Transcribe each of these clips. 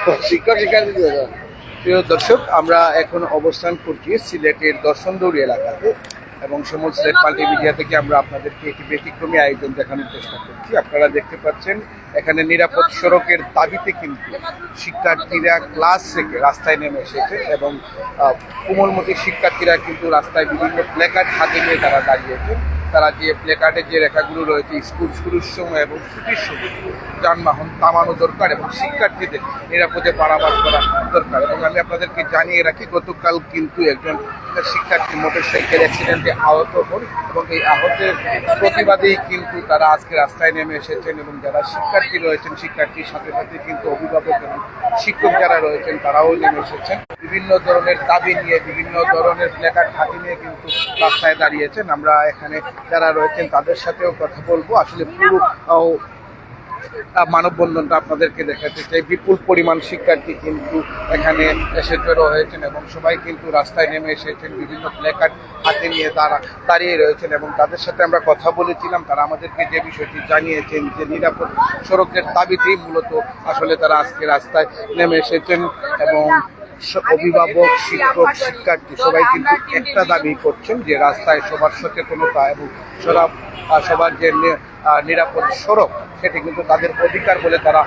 শিক্ষক, শিক্ষার্থী প্রিয় দর্শক, আমরা এখন অবস্থান করছি সিলেটের দর্শনদৌড়ি এলাকাতে এবং সমল সিলেট মাল্টিমিডিয়া থেকে আমরা আপনাদেরকে একটি ব্যতিক্রমী আয়োজন দেখানোর চেষ্টা করছি। আপনারা দেখতে পাচ্ছেন, এখানে নিরাপদ সড়কের দাবিতে কিন্তু শিক্ষার্থীরা ক্লাস থেকে রাস্তায় নেমে এসেছে এবং কোমলমতি শিক্ষার্থীরা কিন্তু রাস্তায় বিভিন্ন প্লেকার্ড হাতে নিয়ে তারা দাঁড়িয়েছে তারা যে প্লেকার্ডে যে রেখাগুলো রয়েছে, স্কুল শুরুর সময় এবং ছুটির সময় যানবাহন থামানো দরকার এবং শিক্ষার্থীদের নিরাপদে পারাবার করা দরকার। এবং আমি আপনাদেরকে জানিয়ে রাখি, গতকাল কিন্তু একজন শিক্ষার্থী মোটর সাইকেল অ্যাক্সিডেন্টে আহত হন এবং এই আহতের প্রতিবাদেই কিন্তু তারা আজকে রাস্তায় নেমে এসেছেন এবং যারা শিক্ষার্থী রয়েছেন, শিক্ষার্থীর সাথে সাথে কিন্তু অভিভাবক এবং শিক্ষক যারা রয়েছেন, তারাও নেমে এসেছেন। বিভিন্ন ধরনের দাবি নিয়ে, বিভিন্ন ধরনের প্লেকার্ড হাতে নিয়ে কিন্তু রাস্তায় দাঁড়িয়েছেন। আমরা এখানে যারা রয়েছেন, তাদের সাথেও কথা বলব। আসলে পুরো মানববন্ধনটা আপনাদেরকে দেখাতে চাই। বিপুল পরিমাণ শিক্ষার্থী কিন্তু এখানে এসে জড়ো হয়েছেন এবং সবাই কিন্তু রাস্তায় নেমে এসেছেন। বিভিন্ন প্লেকার্ড হাতে নিয়ে তারা দাঁড়িয়ে রয়েছেন এবং তাদের সাথে আমরা কথা বলেছিলাম। তারা আমাদেরকে যে বিষয়টি জানিয়েছেন যে নিরাপদ সড়কের দাবিতেই মূলত আসলে তারা আজকে রাস্তায় নেমে এসেছেন এবং অভিভাবক, শিক্ষক, শিক্ষার্থী সবাই কিন্তু একটা দাবি করছেন যে রাস্তায় সবার সচেতনতা এবং সবার যে নিরাপদ সড়ক, সেটি কিন্তু তাদের অধিকার বলে তারা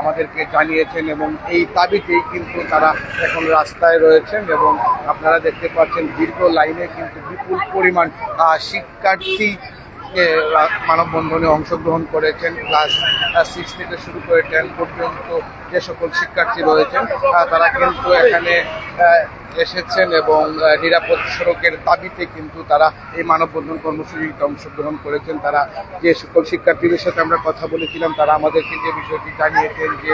আমাদেরকে জানিয়েছেন এবং এই দাবিতেই কিন্তু তারা এখন রাস্তায় রয়েছেন এবং আপনারা দেখতে পাচ্ছেন দীর্ঘ লাইনে কিন্তু বিপুল পরিমাণ শিক্ষার্থী মানববন্ধনে অংশগ্রহণ করেছেন, ক্লাস সিক্স থেকে শুরু করে টেন পর্যন্ত যে সকল শিক্ষার্থী রয়েছেন তারা কিন্তু এখানে এসেছেন এবং নিরাপদ সড়কের দাবিতে কিন্তু তারা এই মানববন্ধন কর্মসূচিতে অংশগ্রহণ করেছেন। তারা যে সকল শিক্ষার্থীদের সাথে আমরা কথা বলেছিলাম, তারা আমাদেরকে যে বিষয়টি জানিয়েছেন যে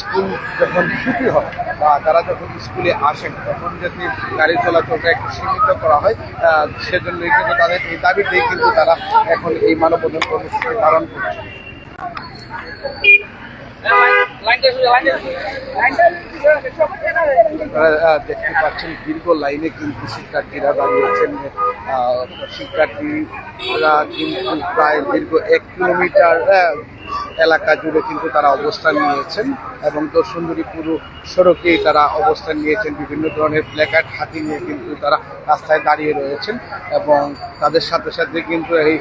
স্কুল যখন ছুটি হয় বা তারা যখন স্কুলে আসেন, তখন যদি গাড়ি চলাচলটা একটু সীমিত করা হয় সেজন্যই কিন্তু তাদের এই দাবিতেই কিন্তু তারা এখন এই মানববন্ধন কর্মসূচি পালন করছে দেখতে পাচ্ছেন দীর্ঘ লাইনে কিন্তু শিক্ষার্থীরা দাঁড়িয়েছেন শিক্ষার্থীরা কিন্তু প্রায় দীর্ঘ এক কিলোমিটার এলাকা জুড়ে কিন্তু তারা অবস্থান নিয়েছেন এবং দর্শনদুরি পুরো সড়কেই তারা অবস্থান নিয়েছেন, বিভিন্ন ধরনের প্ল্যাকার্ড হাতে নিয়ে কিন্তু তারা রাস্তায় দাঁড়িয়ে রয়েছেন এবং তাদের সাথে সাথে কিন্তু এই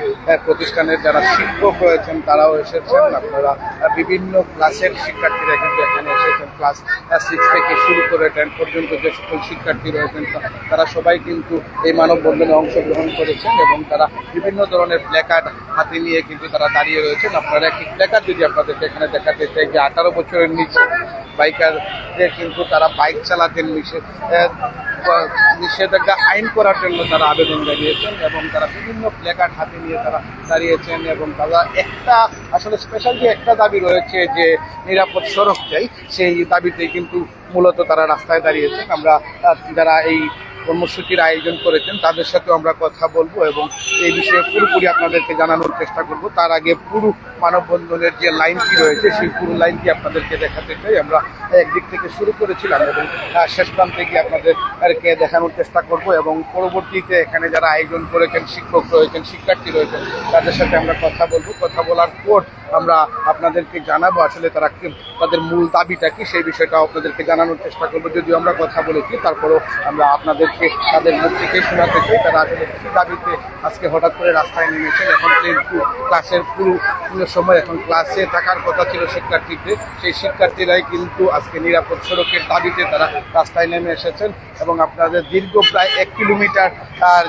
প্রতিষ্ঠানের যারা শিক্ষক রয়েছেন তারাও এসেছেন। আপনারা বিভিন্ন ক্লাসের শিক্ষার্থীরা কিন্তু এখানে এসেছেন। ক্লাস সিক্স থেকে শুরু করে টেন পর্যন্ত যে সকল শিক্ষার্থী রয়েছেন তারা সবাই কিন্তু এই মানববন্ধনে অংশগ্রহণ করেছেন এবং তারা বিভিন্ন ধরনের প্ল্যাকার্ড হাতে নিয়ে কিন্তু তারা দাঁড়িয়ে রয়েছেন। আপনারা একটি প্ল্যাকার্ড যদি আপনাদেরকে এখানে দেখাতে চাই যে আঠারো বছরের নিচে বাইকারদের কিন্তু তারা বাইক চালাতে নিষেধ নিষেধাজ্ঞা আইন করার জন্য তারা আবেদন জানিয়েছেন এবং তারা বিভিন্ন প্ল্যাকার্ড হাতে নিয়ে তারা দাঁড়িয়েছেন এবং তারা একটা আসলে স্পেশাল যে একটা দাবি রয়েছে যে নিরাপদ সড়ক চাই, সেই দাবিতে কিন্তু মূলত তারা রাস্তায় দাঁড়িয়েছেন। আমরা যারা এই কর্মসূচির আয়োজন করেছেন, তাদের সাথে আমরা কথা বলব এবং এই বিষয়ে পুরোপুরি আপনাদেরকে জানানোর চেষ্টা করব। তার আগে পুরো মানববন্ধনের যে লাইনটি রয়েছে, সেই পুরো লাইনটি আপনাদেরকে দেখাতে চাই। আমরা একদিক থেকে শুরু করেছিলাম এবং শেষ প্রান্তে গিয়ে আপনাদেরকে দেখানোর চেষ্টা করব এবং পরবর্তীতে এখানে যারা আয়োজন করেছেন, শিক্ষক রয়েছেন, শিক্ষার্থী রয়েছেন, তাদের সাথে আমরা কথা বলব। কথা বলার পর আমরা আপনাদেরকে জানাব আসলে তারা তাদের মূল দাবিটা কি, সেই বিষয়টা আপনাদেরকে জানানোর চেষ্টা করব। যদিও আমরা কথা বলেছি, তারপরেও আমরা আপনাদেরকে তাদের মুখ থেকে শোনাতে চাই। তারা আসলে কি দাবিতে আজকে হঠাৎ করে রাস্তায় নেমেছেন? এখন ক্লাসের পুরো সময় এখন ক্লাসে থাকার কথা ছিল শিক্ষার্থীদের। সেই শিক্ষার্থীরাই কিন্তু আজকে নিরাপদ সড়কের দাবিতে তারা রাস্তায় নেমে এসেছেন এবং আপনাদের দীর্ঘ প্রায় এক কিলোমিটার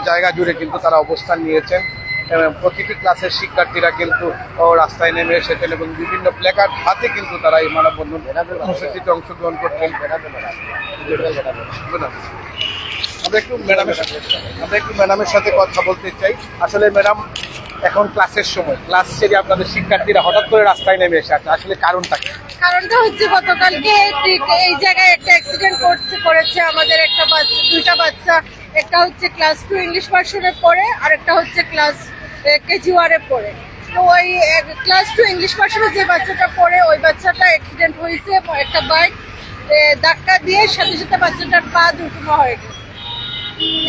জায়গা জুড়ে কিন্তু তারা অবস্থান নিয়েছেন। প্রতিটি ক্লাসের শিক্ষার্থীরা কিন্তু ও, রাস্তায় নেমে এসেছেন এবং বিভিন্ন প্লেকার্ড হাতে কিন্তু তারা এই মানববন্ধন কর্মসূচিতে অংশগ্রহণ করছেন। আমরা একটু ম্যাডামের সাথে আমরা একটু ম্যাডামের সাথে কথা বলতে চাই। আসলে ম্যাডাম এখন ক্লাসের সময়। ক্লাস সেরে আপনাদের শিক্ষার্থীরা হঠাৎ করে রাস্তায় নেমে এসে আছে। আসলে কারণটা কি? কারণটা হচ্ছে গতকালকে ঠিক এই জায়গায় একটা অ্যাক্সিডেন্ট করছে করেছে আমাদের একটা বাচ্চা দুইটা বাচ্চা। একটা হচ্ছে ক্লাস টু ইংলিশ ভার্সনে পড়ে আর একটা হচ্ছে ক্লাস কেজি ওয়ারে পড়ে। তো ওই ক্লাস টু ইংলিশ ভার্সনে যে বাচ্চাটা পড়ে, ওই বাচ্চাটা অ্যাক্সিডেন্ট হয়েছে, একটা বাইক ধাক্কা দিয়ে সাথে সাথে বাচ্চাটার পা দুর্ঘটনা হয়ে গেছে।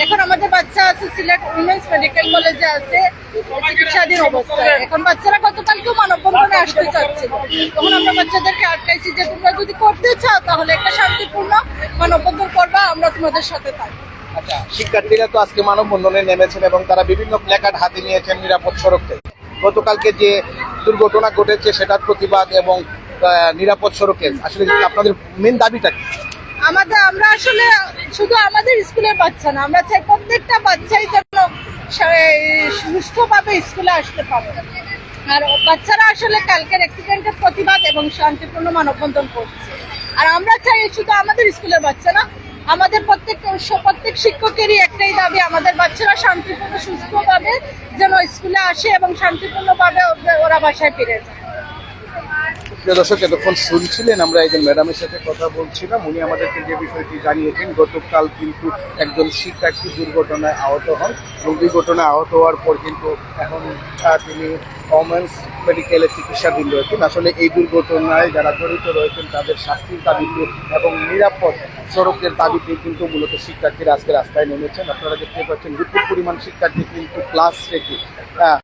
এখন আমাদের বাচ্চা আছে সিলেট উইমেন্স মেডিকেল কলেজে আছে, চিকিৎসাধীন অবস্থায়। এখন বাচ্চারা গতকালকেও মানববন্ধনে আসতে চাচ্ছে তখন আমরা বাচ্চাদেরকে আটকাইছি যে তোমরা যদি করতে চাও, তাহলে একটা শান্তিপূর্ণ মানববন্ধন করবা, আমরা তোমাদের সাথে থাকব। শিক্ষার্থীরা তো আজকে মানববন্ধনে নেমেছেন এবং তারা বিভিন্ন প্ল্যাকার্ড হাতে নিয়েছেন নিরাপদ সড়ক থেকে গতকালকে যে দুর্ঘটনা ঘটেছে, সেটার প্রতিবাদ এবং নিরাপদ সড়কে আসলে আপনাদের মেন দাবিটা কি? আমাদের, আমরা আসলে শুধু আমাদের স্কুলের বাচ্চা না, আমরা চাই প্রত্যেকটা বাচ্চাই যেন সা- সুস্থভাবে স্কুলে আসতে পারে। আর বাচ্চারা আসলে কালকের অ্যাক্সিডেন্টের প্রতিবাদ এবং শান্তিপূর্ণ মানববন্ধন করছে। আর আমরা চাই শুধু আমাদের স্কুলের বাচ্চা না আমাদের প্রত্যেক প্রত্যেক শিক্ষকেরই একটাই দাবি, আমাদের বাচ্চারা শান্তিপূর্ণ, সুস্থভাবে যেন স্কুলে আসে এবং শান্তিপূর্ণভাবে ওরা বাসায় ফিরে যায়। প্রিয় দর্শক এতক্ষণ শুনছিলেন আমরা একজন ম্যাডামের সাথে কথা বলছিলাম। উনি আমাদেরকে যে বিষয়টি জানিয়েছেন গতকাল কিন্তু একজন শিক্ষার্থী দুর্ঘটনায় আহত হন এবং দুর্ঘটনায় আহত হওয়ার পর কিন্তু এখন তিনি ওমেন্স মেডিকেলে চিকিৎসাধীন রয়েছেন। আসলে এই দুর্ঘটনায় যারা জড়িত রয়েছেন তাদের শাস্তির দাবিতে এবং নিরাপদ সড়কের দাবিতে কিন্তু মূলত শিক্ষার্থীরা আজকে রাস্তায় নেমেছেন। আপনারা দেখতে পাচ্ছেন বিপুল পরিমাণ শিক্ষার্থী কিন্তু ক্লাস আহ,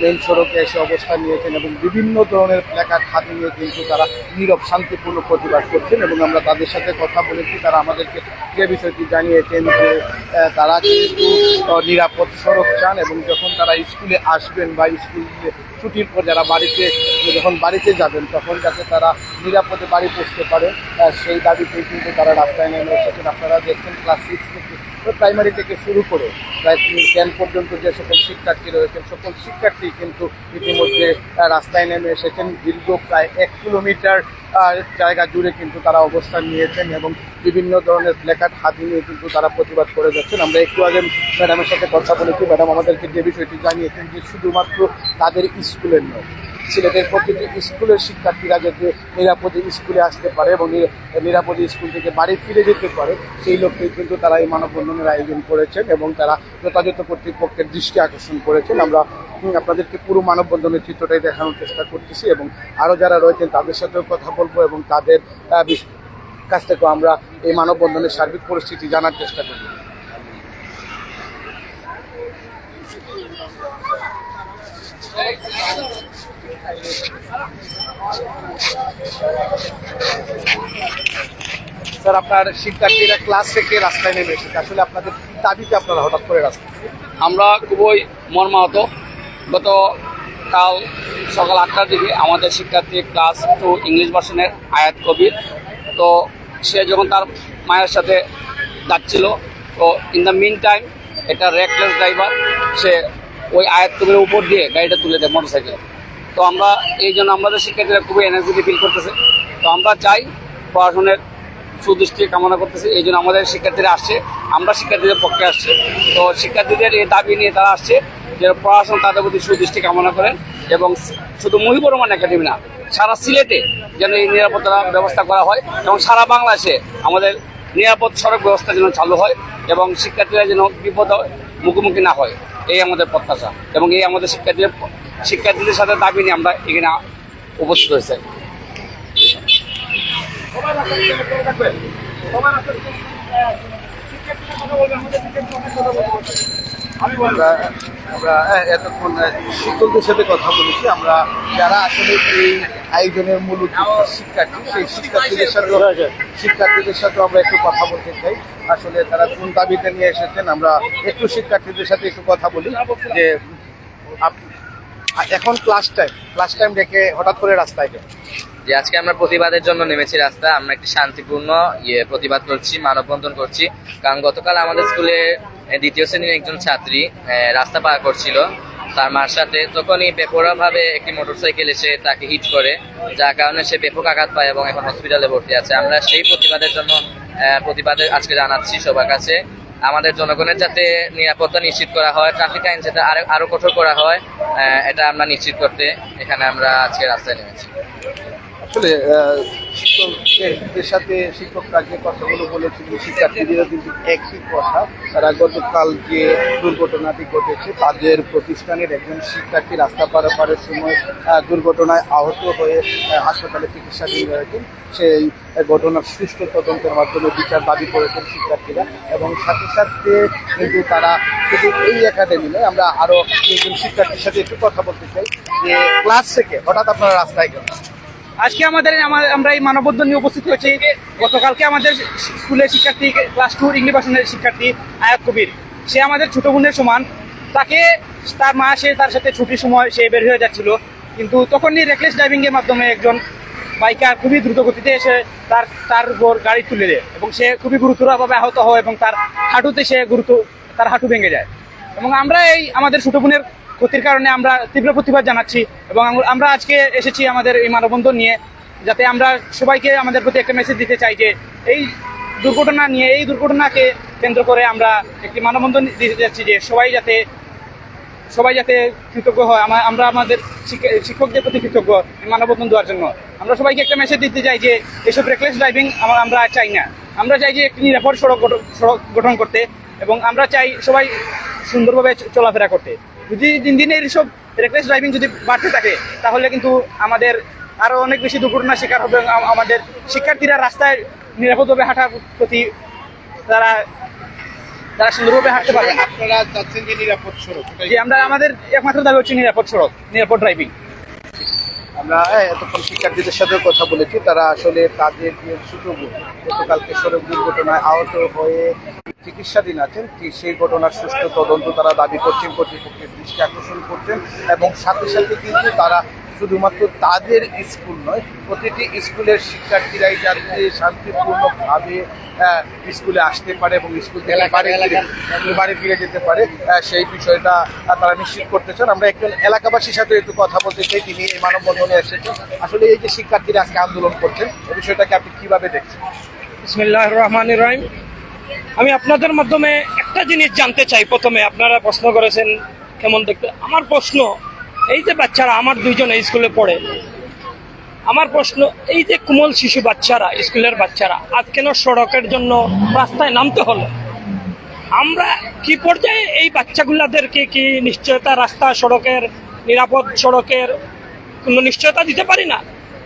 মেন সড়কে এসে অবস্থান নিয়েছেন এবং বিভিন্ন ধরনের প্ল্যাকার্ড হাতে নিয়ে কিন্তু তারা নীরব, শান্তিপূর্ণ প্রতিবাদ করছেন এবং আমরা তাদের সাথে কথা বলেছি। তারা আমাদেরকে যে বিষয়টি জানিয়েছেন যে তারা কিন্তু নিরাপদ সড়ক চান এবং যখন তারা স্কুলে আসবেন বা স্কুল ছুটির পর যারা বাড়িতে, যখন বাড়িতে যাবেন, তখন যাতে তারা নিরাপদে বাড়ি পৌঁছতে পারে। সেই দাবিতে কিন্তু তারা রাস্তায় নেমে এসেছেন। আপনারা দেখছেন ক্লাস সিক্স থেকে প্রাইমারি থেকে শুরু করে প্রায় টেন পর্যন্ত যে সকল শিক্ষার্থী রয়েছেন, সকল শিক্ষার্থী কিন্তু ইতিমধ্যে রাস্তায় নেমে এসেছেন। দীর্ঘ প্রায় এক কিলোমিটার জায়গা জুড়ে কিন্তু তারা অবস্থান নিয়েছেন এবং বিভিন্ন ধরনের প্ল্যাকার্ড হাতে নিয়ে কিন্তু তারা প্রতিবাদ করে যাচ্ছেন। আমরা একটু আগে ম্যাডামের সাথে কথা বলেছি। ম্যাডাম আমাদেরকে যে বিষয়টি জানিয়েছেন যে শুধুমাত্র তাদের স্কুলের নয় সিলেটের প্রতিটি স্কুলের শিক্ষার্থীরা যাতে নিরাপদে স্কুলে আসতে পারে এবং নিরাপদে স্কুল থেকে বাড়ি ফিরে যেতে পারে, সেই লক্ষ্যে কিন্তু তারা এই মানববন্ধনের আয়োজন করেছেন এবং তারা যথাযথ কর্তৃপক্ষের দৃষ্টি আকর্ষণ করেছেন। আমরা আপনাদেরকে পুরো মানববন্ধনের চিত্রটাই দেখানোর চেষ্টা করতেছি এবং আরও যারা রয়েছেন তাদের সাথেও কথা বলব এবং তাদের কাছ থেকেও আমরা এই মানববন্ধনের সার্বিক পরিস্থিতি জানার চেষ্টা করব। স্যার, আপনার শিক্ষার্থীরা ক্লাস থেকে রাস্তায় নেমে এসেছে। আসলে আপনাদের দাবিতে আপনারা হঠাৎ করে রাস্তা আমরা খুবই মর্মাহত। গত কাল সকাল আটটার দিকে আমাদের শিক্ষার্থী ক্লাস টু ইংলিশ ভার্সনের আয়াত কবির, তো সে যখন তার মায়ের সাথে যাচ্ছিল, তো ইন দ্য মিন টাইম একটা রেকলেস ড্রাইভার সে ওই আয়াত কবির উপর দিয়ে গাড়িটা তুলে দেয় মোটরসাইকেল তো আমরা, এই জন্য আমাদের শিক্ষার্থীরা খুবই এনার্জি ফিল করতেছে। তো আমরা চাই প্রশাসনের সুদৃষ্টি কামনা করতেছি, এই জন্য আমাদের শিক্ষার্থীরা আসছে, আমরা শিক্ষার্থীদের পক্ষে আসছি। তো শিক্ষার্থীদের এই দাবি নিয়ে তারা আসছে যে প্রশাসন তাদের প্রতি সুদৃষ্টি কামনা করেন এবং শুধু মহিবুর রহমান একাডেমি না, সারা সিলেটে যেন এই নিরাপত্তা ব্যবস্থা করা হয় এবং সারা বাংলাদেশে আমাদের নিরাপদ সড়ক ব্যবস্থা যেন চালু হয় এবং শিক্ষার্থীরা যেন বিপদ মুখোমুখি না হয়, এই আমাদের প্রত্যাশা এবং এই আমাদের শিক্ষার্থীদের শিক্ষার্থীদের সাথে দাবি নিয়ে আমরা এখানে উপস্থিত হয়েছে। আমরা আমরা এতক্ষণ শিক্ষকদের সাথে কথা বলেছি। আমরা যারা আসলে এই আয়োজনের মূল শিক্ষার্থী, সেই শিক্ষার্থীদের সাথে শিক্ষার্থীদের সাথে আমরা একটু কথা বলতে চাই। আসলে তারা কোন দাবিতে নিয়ে এসেছেন, আমরা একটু শিক্ষার্থীদের সাথে একটু কথা বলি যে আপ- এখন ক্লাস টাইম ক্লাস টাইম রেখে হঠাৎ করে রাস্তায় যে আজকে আমরা প্রতিবাদের জন্য নেমেছি রাস্তা আমরা একটি শান্তিপূর্ণ ইয়ে প্রতিবাদ করছি মানববন্ধন করছি। কারণ গতকাল আমাদের স্কুলে দ্বিতীয় শ্রেণির একজন ছাত্রী রাস্তা পার করছিল। তার মার সাথে তখনই বেপরোয়া ভাবে একটি মোটরসাইকেল এসে তাকে হিট করে যার কারণে সে ব্যাপক আঘাত পায় এবং এখন হসপিটালে ভর্তি আছে। আমরা সেই প্রতিবাদের জন্য এ, প্রতিবাদের আজকে জানাচ্ছি সবার কাছে। আমাদের জনগণের যাতে নিরাপত্তা নিশ্চিত করা হয় ট্রাফিক আইন যাতে আরও কঠোর করা হয় এটা আমরা নিশ্চিত করতে এখানে আমরা আজকে রাস্তায় নেমেছি। আসলে শিক্ষকদের সাথে শিক্ষকরা যে কথাগুলো বলেছিল, শিক্ষার্থীদেরও কিন্তু একই কথা। তারা গতকাল যে দুর্ঘটনাটি ঘটেছে, তাদের প্রতিষ্ঠানের একজন শিক্ষার্থী রাস্তা পারাপারের সময় দুর্ঘটনায় আহত হয়ে হাসপাতালে চিকিৎসাধীন রয়েছেন। সেই ঘটনার সুষ্ঠু তদন্তের মাধ্যমে বিচার দাবি করেছেন শিক্ষার্থীরা এবং সাথে সাথে কিন্তু তারা শুধু এই একাডেমি নয়, আমরা আরও একজন শিক্ষার্থীর সাথে একটু কথা বলতে চাই যে ক্লাস থেকে হঠাৎ আপনারা রাস্তায় গেলেন। আজকে আমাদের আমরা এই মানববন্ধন নিয়ে উপস্থিত হয়েছি। গতকালকে আমাদের স্কুলের শিক্ষার্থী, ক্লাস টু ইংলিশ ভাষণের শিক্ষার্থী আয়াত কবির, সে আমাদের ছোট বোনের সমান। তাকে তার মা, সে তার সাথে ছুটির সময় সে বের হয়ে যাচ্ছিল। কিন্তু তখনই রেকলেস ড্রাইভিংয়ের মাধ্যমে একজন বাইকার খুবই দ্রুত গতিতে এসে তার তার উপর গাড়ি তুলে দেয় এবং সে খুবই গুরুতরভাবে আহত হয় এবং তার হাঁটুতে সে গুরুত্ব তার হাঁটু ভেঙে যায়। এবং আমরা এই আমাদের ছোট বোনের ক্ষতির কারণে আমরা তীব্র প্রতিবাদ জানাচ্ছি এবং আমরা আজকে এসেছি আমাদের এই মানববন্ধন নিয়ে, যাতে আমরা সবাইকে আমাদের প্রতি একটা মেসেজ দিতে চাই যে এই দুর্ঘটনা নিয়ে, এই দুর্ঘটনাকে কেন্দ্র করে আমরা একটি মানববন্ধন দিতে যাচ্ছি যে সবাই যাতে সবাই যাতে কৃতজ্ঞ হয়। আমা- আমরা আমাদের শিক্ষকদের প্রতি কৃতজ্ঞ মানববন্ধন দেওয়ার জন্য। আমরা সবাইকে একটা মেসেজ দিতে চাই যে এসব রেকলেস ড্রাইভিং আমরা চাই না। আমরা চাই যে একটি নিরাপদ সড়ক সড়ক গঠন করতে এবং আমরা চাই সবাই সুন্দরভাবে চলাফেরা করতে। যদি দিন দিন এইসব রেকলেস ড্রাইভিং যদি বাড়তে থাকে তাহলে কিন্তু আমাদের আরও অনেক বেশি দুর্ঘটনার শিকার হবে আমাদের শিক্ষার্থীরা রাস্তায় নিরাপদভাবে হাঁটার প্রতি তারা তারা সুন্দরভাবে হাঁটতে পারবে। আপনারা যাচ্ছেন যে নিরাপদ সড়ক যে আমরা আমাদের একমাত্র দাবি হচ্ছে নিরাপদ সড়ক নিরাপদ ড্রাইভিং আমরা এতক্ষণ শিক্ষার্থীদের সাথে কথা বলেছি তারা আসলে তাদের যে ছোট গতকালকে সড়ক দুর্ঘটনায় আহত হয়ে চিকিৎসাধীন আছেন সেই ঘটনার সুষ্ঠু তদন্ত তারা দাবি করছেন কর্তৃপক্ষের দৃষ্টি আকর্ষণ করছেন এবং সাথে সাথে কিন্তু তারা শুধুমাত্র তাদের স্কুল নয় প্রতিটি স্কুলের শিক্ষার্থীরাই যাতে শান্তিপূর্ণভাবে আহ, স্কুলে আসতে পারে এবং স্কুল থেকে বাড়ি ফিরে- বাড়ি ফিরে যেতে পারে সেই বিষয়টা তারা নিশ্চিত করতে চান। আমরা একজন এলাকাবাসীর সাথে একটু কথা বলতে চাই তিনি এই মানববন্ধনে এসেছেন। আসলে এই যে শিক্ষার্থীরা আজকে আন্দোলন করছেন এই বিষয়টাকে আপনি কীভাবে দেখছেন? বিসমিল্লাহ রহমান রহিম। আমি আপনাদের মাধ্যমে একটা জিনিস জানতে চাই প্রথমে। আপনারা প্রশ্ন করেছেন কেমন দেখতে। আমার প্রশ্ন, এই যে বাচ্চারা, আমার দুইজন এই স্কুলে পড়ে। আমার প্রশ্ন, এই যে কোমল শিশু বাচ্চারা, স্কুলের বাচ্চারা, আজ কেন সড়কের জন্য রাস্তায় নামতে হলো? আমরা কি পর্যায়ে এই বাচ্চাগুলাদেরকে কি নিশ্চয়তা রাস্তা সড়কের, নিরাপদ সড়কের কোনো নিশ্চয়তা দিতে পারি না?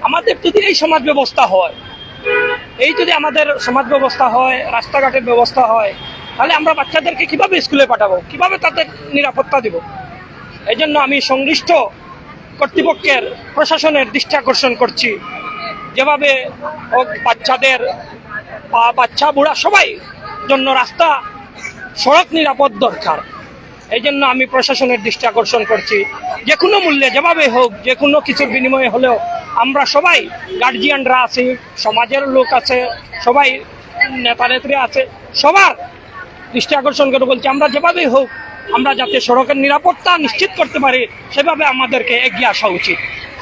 আমাদের যদি এই সমাজ ব্যবস্থা হয় এই যদি আমাদের সমাজ ব্যবস্থা হয়, রাস্তাঘাটের ব্যবস্থা হয়, তাহলে আমরা বাচ্চাদেরকে কীভাবে স্কুলে পাঠাবো? কীভাবে তাদের নিরাপত্তা দিব? এই জন্য আমি সংশ্লিষ্ট কর্তৃপক্ষের, প্রশাসনের দৃষ্টি আকর্ষণ করছি। যেভাবে বাচ্চাদের বাচ্চা, বুড়া সবাই জন্য রাস্তা, সড়ক নিরাপদ দরকার। এই জন্য আমি প্রশাসনের দৃষ্টি আকর্ষণ করছি। যে কোনো মূল্যে, যেভাবে হোক, যে কোনো কিছুর বিনিময়ে হলেও আমরা সবাই গার্জিয়ানরা আছি, সমাজের লোক আছে, সবাই নেতা নেত্রী আছে, সবার দৃষ্টি আকর্ষণ করে বলছি, আমরা যেভাবেই হোক, আমরা যাতে সড়কের নিরাপত্তা নিশ্চিত করতে পারি, সেভাবে আমাদেরকে এগিয়ে আসা উচিত।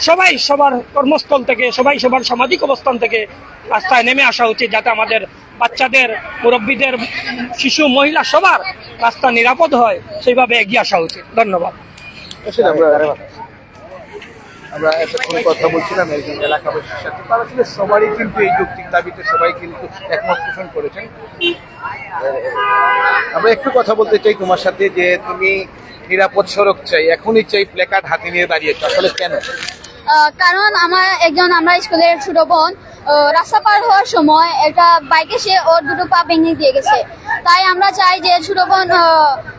সবাই সবার কর্মস্থল থেকে, সবাই সবার সামাজিক অবস্থান থেকে রাস্তায় নেমে আসা উচিত, যাতে আমাদের বাচ্চাদের, মুরব্বীদের, শিশু, মহিলা সবার রাস্তা নিরাপদ হয়, সেইভাবে এগিয়ে আসা উচিত। ধন্যবাদ। আমরা এতক্ষণ কথা বলছিলাম একজন এলাকাবাসীর সাথে। তারা ছিল সবারই কিন্তু এই যৌক্তিক দাবিতে সবাই কিন্তু একমত পোষণ করেছেন। আমরা একটু কথা বলতে চাই তোমার সাথে যে তুমি নিরাপদ সড়ক চাই, এখনই চাই প্লেকার্ড হাতে নিয়ে দাঁড়িয়েছো আসলে কেন? কারণ আমার একজন, আমরা স্কুলের ছোট বোন রাস্তা পার হওয়ার সময় একটা বাইকে সে ওর দুটো পা ভেঙে দিয়ে গেছে। তাই আমরা চাই যে ছোট বোন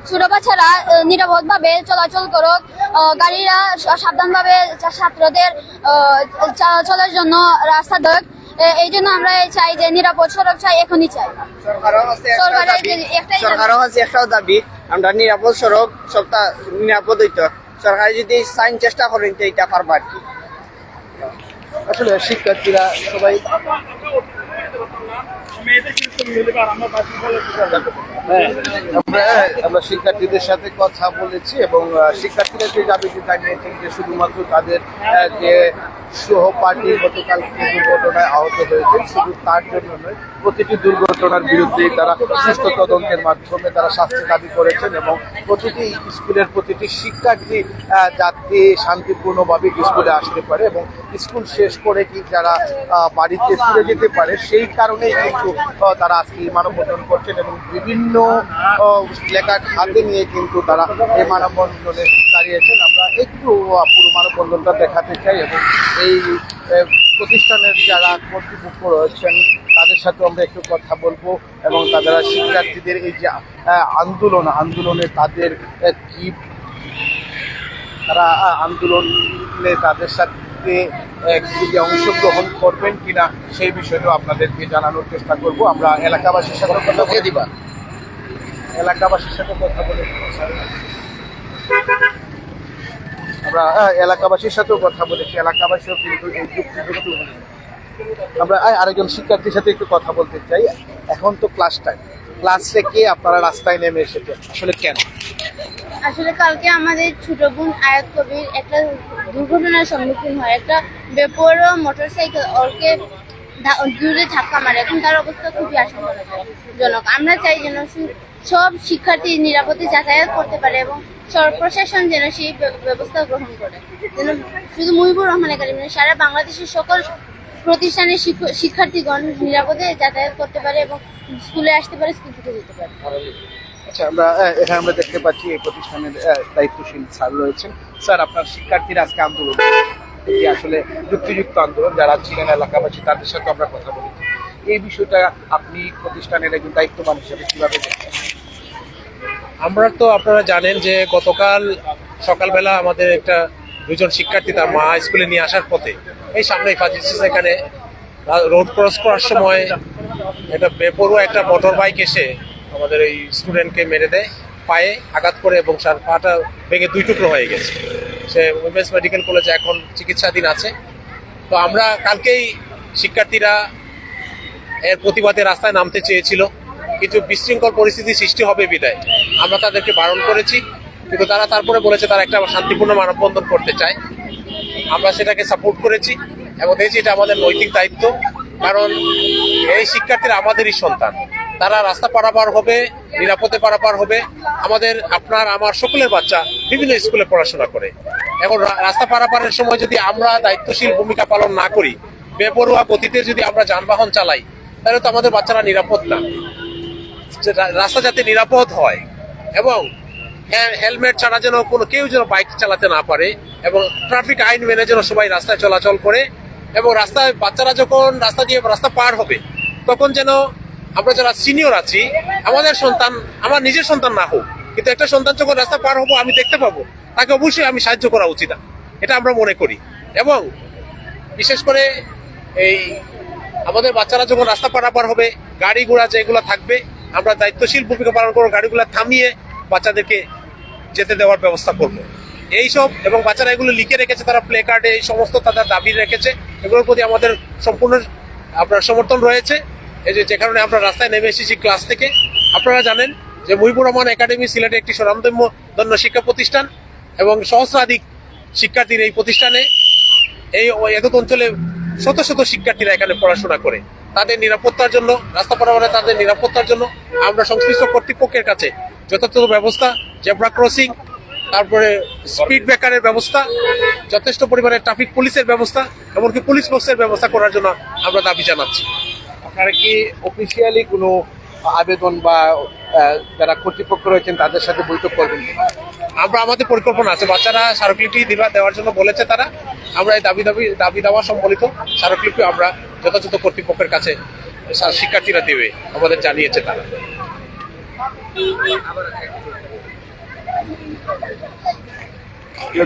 ছোট বাচ্চারা নিরাপদ ভাবে চলাচল করুক। গাড়িরা সাবধানভাবে ছাত্রদের চলাচলের জন্য রাস্তা দেখ। এই জন্য আমরা চাই যে নিরাপদ সড়ক চাই এখনই চাই। সরকারও হচ্ছে একটাও দাবি। আমরা নিরাপদ সড়ক সবটা নিরাপদ হইতো। সরকার যদি সাইন চেষ্টা করেন তো এটা পারবা আর কি। আসলে শিক্ষার্থীরা সবাই আমরা শিক্ষার্থীদের সাথে কথা বলেছি এবং শিক্ষার্থীরা যে দাবিটি জানিয়েছেন যে শুধুমাত্র তাদের যে সহপাঠী গতকাল দুর্ঘটনায় আহত হয়েছেন, শুধু তার জন্য নয়, প্রতিটি দুর্ঘটনার বিরুদ্ধে তারা সুস্থ তদন্তের মাধ্যমে তারা শাস্তি দাবি করেছেন এবং প্রতিটি স্কুলের প্রতিটি শিক্ষার্থী যাতে শান্তিপূর্ণভাবে স্কুলে আসতে পারে এবং স্কুল শেষ করে কি যারা বাড়িতে ফিরে যেতে পারে, সেই কারণেই কিন্তু তারা আজকে এই মানববন্ধন করছেন এবং বিভিন্ন লেখা হাতে নিয়ে কিন্তু তারা এই মানববন্ধনে দাঁড়িয়েছেন। আমরা একটু পুরো মানববন্ধনটা দেখাতে চাই এবং এই প্রতিষ্ঠানের যারা কর্তৃপক্ষ রয়েছেন, তাদের সাথে আমরা একটু কথা বলব এবং তারা শিক্ষার্থীদের এই যে আন্দোলন, আন্দোলনে তাদের কি, তারা আন্দোলনে তাদের সাথে কি অংশগ্রহণ করবেন কিনা সেই বিষয়টাও আপনাদেরকে জানানোর চেষ্টা করব। আমরা এলাকাবাসীর সাথে কথা বলে দিবা? এলাকাবাসীর সাথে কথা বলে আমরা এলাকাবাসীর সাথেও কথা বলেছি। এলাকাবাসীও কিন্তু এই যুক্তিযুক্ত আমরা আরেকজন শিক্ষার্থীর সাথে একটু কথা বলতে চাই। এখন তো ক্লাস টাইম ক্লাস থেকে আপনারা রাস্তায় নেমে এসেছেন? আসলে কেন? আসলে কালকে আমাদের ছোট বোন আয়াত কবির একটা দুর্ঘটনার সম্মুখীন হয়। একটা বেপরোয়া মোটর সাইকেল ওরকে দূরে ধাক্কা মারে। এখন তার অবস্থা খুবই আশঙ্কাজনক। আমরা চাই যেন সব শিক্ষার্থী নিরাপদে যাতায়াত করতে পারে এবং সর, প্রশাসন যেন সেই ব্যবস্থা গ্রহণ করে। যেন শুধু মুহিবুর রহমান একাডেমি সারা বাংলাদেশের সকল প্রতিষ্ঠানের শিক্ষ- শিক্ষার্থীগণ নিরাপদে যাতায়াত করতে পারে এবং স্কুলে আসতে পারে, স্কুল থেকে যেতে পারে। আচ্ছা আমরা এখানে আমরা দেখতে পাচ্ছি এই প্রতিষ্ঠানের দায়িত্বশীল স্যার রয়েছেন। স্যার, আপনার শিক্ষার্থীরা আজকে আন্দোলন এটি আসলে যুক্তিযুক্ত আন্দোলন, যারা ছিলেন এলাকাবাসী, তাদের সাথে আমরা কথা বলেছি এই বিষয়টা আপনি প্রতিষ্ঠানের একজন দায়িত্ববান হিসেবে কীভাবে দেখছেন? আমরা তো আপনারা জানেন যে গতকাল সকালবেলা আমাদের একটা দুজন শিক্ষার্থী তার মা স্কুলে নিয়ে আসার পথে এই সামনে ফাজিসিস এখানে রোড ক্রস করার সময় একটা বেপরোয়া একটা মোটর বাইক এসে আমাদের এই স্টুডেন্টকে মেরে দেয়, পায়ে আঘাত করে এবং তার পাটা ভেঙে দুই টুকরো হয়ে গেছে। সে উইমেন্স মেডিকেল কলেজে এখন চিকিৎসাধীন আছে। তো আমরা কালকেই শিক্ষার্থীরা এর প্রতিবাদে রাস্তায় নামতে চেয়েছিল। কিন্তু বিশৃঙ্খল পরিস্থিতি সৃষ্টি হবে বিদায়। আমরা তাদেরকে বারণ করেছি। কিন্তু তারা তারপরে বলেছে তারা একটা শান্তিপূর্ণ মানববন্ধন করতে চায়। আমরা সেটাকে সাপোর্ট করেছি এবং দেখছি এটা আমাদের নৈতিক দায়িত্ব, কারণ এই শিক্ষার্থীরা আমাদেরই সন্তান। তারা রাস্তা পারাপার হবে, নিরাপদে পারাপার হবে। আমাদের আপনার, আমার সকলের বাচ্চা বিভিন্ন স্কুলে পড়াশোনা করে। এখন রাস্তা পারাপারের সময় যদি আমরা দায়িত্বশীল ভূমিকা পালন না করি, বেপরোয়া গতিতে যদি আমরা যানবাহন চালাই, তাহলে তো আমাদের বাচ্চারা নিরাপদ না। রাস্তা যাতে নিরাপদ হয় এবং হে- হেলমেট ছাড়া যেন কোনো কেউ যেন বাইক চালাতে না পারে এবং ট্রাফিক আইন মেনে যেন সবাই রাস্তায় চলাচল করে এবং রাস্তায় বাচ্চারা যখন রাস্তা দিয়ে রাস্তা পার হবে, তখন যেন আমরা যারা সিনিয়র আছি, আমাদের সন্তান, আমার নিজের সন্তান না হোক, কিন্তু একটা সন্তান যখন রাস্তা পার হব, আমি দেখতে পাবো, তাকে অবশ্যই আমি সাহায্য করা উচিত। না এটা আমরা মনে করি। এবং বিশেষ করে এই আমাদের বাচ্চারা যখন রাস্তা পারাপার হবে, গাড়ি ঘোড়া যেগুলো থাকবে, আমরা দায়িত্বশীল ভূমিকা পালন করব গাড়িগুলো থামিয়ে বাচ্চাদেরকে যেতে দেওয়ার ব্যবস্থা করব। এইসব এবং বাচ্চারা এগুলো লিখে রেখেছে, তারা প্লে কার্ডে এই সমস্ত তাদের দাবি রেখেছে, এগুলোর প্রতি আমাদের সম্পূর্ণ আপনার সমর্থন রয়েছে। এই যে যে কারণে আমরা রাস্তায় নেমে এসেছি ক্লাস থেকে। আপনারা জানেন যে মুহিবুর রহমান একাডেমি সিলেটে একটি স্বনামধন্য ধন্য শিক্ষা প্রতিষ্ঠান এবং সহস্রাধিক শিক্ষার্থীর এই প্রতিষ্ঠানে এই এত অঞ্চলে শত শত শিক্ষার্থীরা এখানে পড়াশোনা করে। তাদের নিরাপত্তার জন্য, রাস্তা পারাপারে তাদের নিরাপত্তার জন্য আমরা সংশ্লিষ্ট কর্তৃপক্ষের কাছে যথাযথ ব্যবস্থা, জেব্রা ক্রসিং, তারপরে স্পিড ব্রেকারের ব্যবস্থা, যথেষ্ট পরিমাণে ট্রাফিক পুলিশের ব্যবস্থা, এমনকি পুলিশ বক্সের ব্যবস্থা করার জন্য আমরা দাবি জানাচ্ছি। আপনারা কি অফিসিয়ালি কোনো আবেদন বা যারা কর্তৃপক্ষ রয়েছেন তাদের সাথে বৈঠক করবেন আমরা আমাদের পরিকল্পনা আছে। বাচ্চারা স্মারকলিপি দিবা দেওয়ার জন্য বলেছে তারা। আমরা এই দাবি দাবি দাবি দেওয়া সম্বলিত স্মারকলিপি আমরা যথাযথ কর্তৃপক্ষের কাছে শিক্ষার্থীরা দেবে আমাদের জানিয়েছে তারা।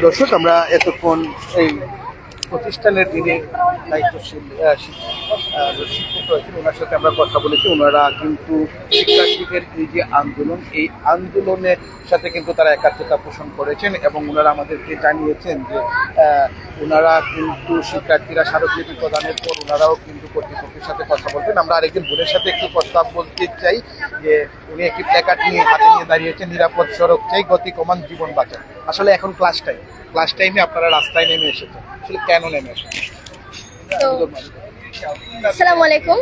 দর্শক আমরা এতক্ষণ এই প্রতিষ্ঠানের যিনি দায়িত্বশীল শিক্ষক রয়েছেন ওনার সাথে আমরা কথা বলেছি। ওনারা কিন্তু শিক্ষার্থীদের এই যে আন্দোলন, এই আন্দোলনের সাথে কিন্তু তারা একাত্মতা পোষণ করেছেন এবং ওনারা আমাদেরকে জানিয়েছেন যে ওনারা কিন্তু শিক্ষার্থীরা স্মারকলিপি প্রদানের পর ওনারাও কিন্তু কর্তৃপক্ষের সাথে কথা বলবেন আমরা আরেকজন বোনের সাথে একটু কথা বলতে চাই যে, উনি একটি প্ল্যাকার্ড নিয়ে হাতে নিয়ে দাঁড়িয়েছেন, নিরাপদ সড়ক চাই, গতি কমান, জীবন বাঁচান। আসলে এখন ক্লাস টাইম ক্লাস টাইমে আপনারা রাস্তায় নেমে এসেছেন। আসলে কেন নেমে এসেছেন আসসালামু আলাইকুম।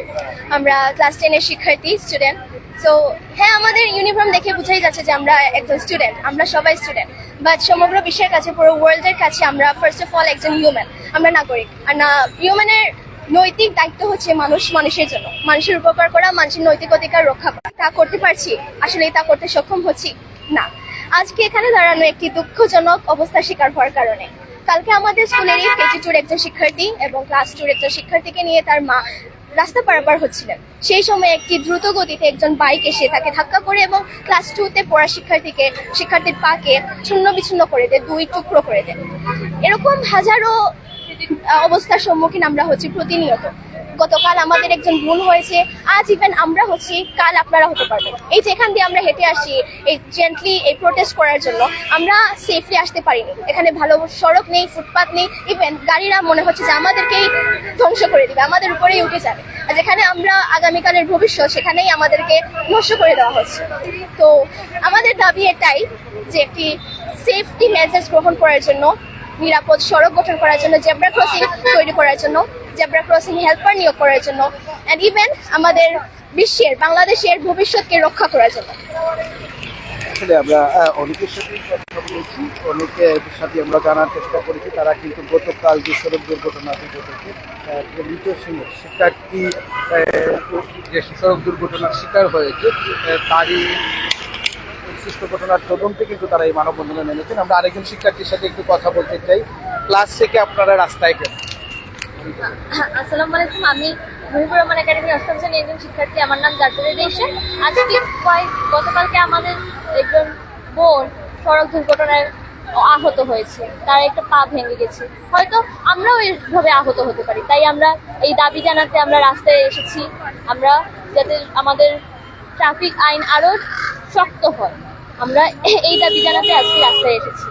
আমরা ক্লাস টেনের শিক্ষার্থী স্টুডেন্ট সো হ্যাঁ আমাদের ইউনিফর্ম দেখে বোঝাই যাচ্ছে যে আমরা একজন স্টুডেন্ট আমরা সবাই স্টুডেন্ট বাট সমগ্র বিশ্বের কাছে, পুরো ওয়ার্ল্ডের কাছে আমরা ফার্স্ট অফ অল একজন হিউম্যান আমরা নাগরিক। আর না হিউম্যানের নৈতিক দায়িত্ব হচ্ছে মানুষ, মানুষের জন্য। মানুষের উপকার করা, মানুষের নৈতিক অধিকার রক্ষা করা। তা করতে পারছি? আসলে তা করতে সক্ষম হচ্ছি না। আজকে এখানে দাঁড়ানো একটি দুঃখজনক অবস্থার শিকার হওয়ার কারণে। কালকে আমাদের স্কুলের কেজি টুর একজন শিক্ষার্থী এবং ক্লাস টুর একজন শিক্ষার্থীকে নিয়ে তার মা রাস্তা পারাপার হচ্ছিলেন। সেই সময় একটি দ্রুত গতিতে একজন বাইক এসে তাকে ধাক্কা করে এবং ক্লাস টুতে পড়া শিক্ষার্থীকে, শিক্ষার্থীর পাকে ছিন্ন বিচ্ছিন্ন করে দেয় দুই টুকরো করে দেয়। এরকম হাজারো অবস্থার সম্মুখীন আমরা হচ্ছি প্রতিনিয়ত। গতকাল আমাদের একজন ভুল হয়েছে, আজ ইভেন আমরা হচ্ছি, কাল আপনারা হতে পারবেন। এই যে এখান দিয়ে আমরা হেঁটে আসি এই জেন্টলি এই প্রোটেস্ট করার জন্য, আমরা সেফলি আসতে পারিনি। এখানে ভালো সড়ক নেই, ফুটপাত নেই ইভেন গাড়িরা মনে হচ্ছে যে আমাদেরকেই ধ্বংস করে দিবে, আমাদের উপরেই উঠে যাবে। আর যেখানে আমরা আগামীকালের ভবিষ্যৎ, সেখানেই আমাদেরকে নষ্ট করে দেওয়া হচ্ছে। তো আমাদের দাবি এটাই যে একটি সেফটি মেজার্স গ্রহণ করার জন্য নিরাপদ সড়ক গঠন করার জন্য, জেব্রা ক্রসিং তৈরি করার জন্য, জেব্রা ক্রসিং হেল্পার নিয়োগ করার জন্য অ্যান্ড ইভেন আমাদের বিশ্বের, বাংলাদেশের ভবিষ্যৎকে রক্ষা করার জন্য। আমরা অনেকের সাথে কথা বলেছি, অনেকের সাথে আমরা জানার চেষ্টা করেছি, তারা কিন্তু গতকাল যে সড়ক দুর্ঘটনাটি ঘটেছে মৃত সিংহের শিক্ষার্থী যে সড়ক দুর্ঘটনার শিকার হয়েছে তারই বিশিষ্ট ঘটনার তদন্তে কিন্তু তারা এই মানববন্ধনে নেমেছেন। আমরা আরেকজন শিক্ষার্থীর সাথে একটু কথা বলতে চাই। ক্লাস থেকে আপনারা রাস্তায় কেন? আসসালামু আলাইকুম, আমি মুহিবুর রহমান একাডেমি অষ্টম শ্রেণির একজন শিক্ষার্থী। আমার নাম জাতুরি দেশে আজকে কয়েক গতকালকে আমাদের একজন বোন সড়ক দুর্ঘটনায় আহত হয়েছে। তার একটা পা ভেঙে গেছে। হয়তো আমরাও এইভাবে আহত হতে পারি। তাই আমরা এই দাবি জানাতে আমরা রাস্তায় এসেছি। আমরা যাতে আমাদের ট্রাফিক আইন আরও শক্ত হয়। আমরা এই দাবি জানাতে আজকে রাস্তায় এসেছি।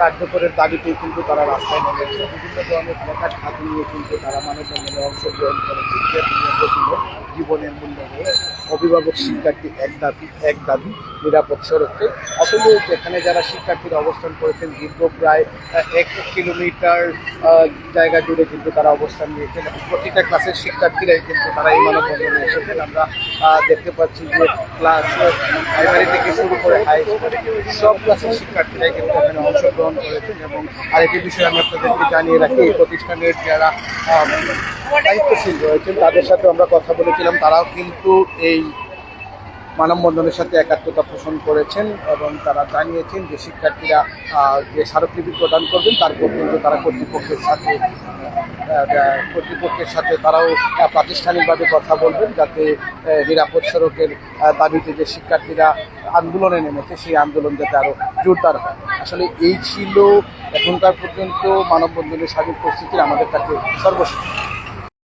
কার্যকরের দাবিতে কিন্তু তারা রাস্তায় নেমেছে বিভিন্ন ধরনের প্ল্যাকার্ড হাতে নিয়ে কিন্তু তারা মানববন্ধনে অংশগ্রহণ করে। জীবনের মূল্য নিয়ে অভিভাবক শিক্ষার্থী এক দাবি এক দাবি, নিরাপদ সড়কে আসলে যেখানে যারা শিক্ষার্থীরা অবস্থান করেছেন, দীর্ঘ প্রায় এক কিলোমিটার জায়গা জুড়ে কিন্তু তারা অবস্থান নিয়েছেন প্রতিটা ক্লাসের শিক্ষার্থীরাই কিন্তু তারা এই মানববন্ধনে এসেছেন। আমরা দেখতে পাচ্ছি যে ক্লাস প্রাইমারি থেকে শুরু করে হাই স্কুল সব ক্লাসের শিক্ষার্থীরাই কিন্তু এখানে অংশগ্রহণ করেছেন এবং আরেকটি বিষয় আমরা তাদেরকে জানিয়ে রাখি, এই প্রতিষ্ঠানের যারা দায়িত্বশীল রয়েছেন, তাদের সাথে আমরা কথা বলেছিলাম তারাও কিন্তু এই মানববন্ধনের সাথে একাত্মতা পোষণ করেছেন এবং তারা জানিয়েছেন যে শিক্ষার্থীরা যে স্মারকলিপি প্রদান করবেন তারপর কিন্তু তারা কর্তৃপক্ষের সাথে কর্তৃপক্ষের সাথে তারাও প্রাতিষ্ঠানিকভাবে কথা বলবেন যাতে নিরাপদ সড়কের দাবিতে যে শিক্ষার্থীরা আন্দোলনে নেমেছে, সেই আন্দোলন যাতে আরও জোরদার হয়। আসলে এই ছিল এখনকার পর্যন্ত মানববন্ধনের স্বাধীন পরিস্থিতির আমাদের কাছে সর্বশেষ।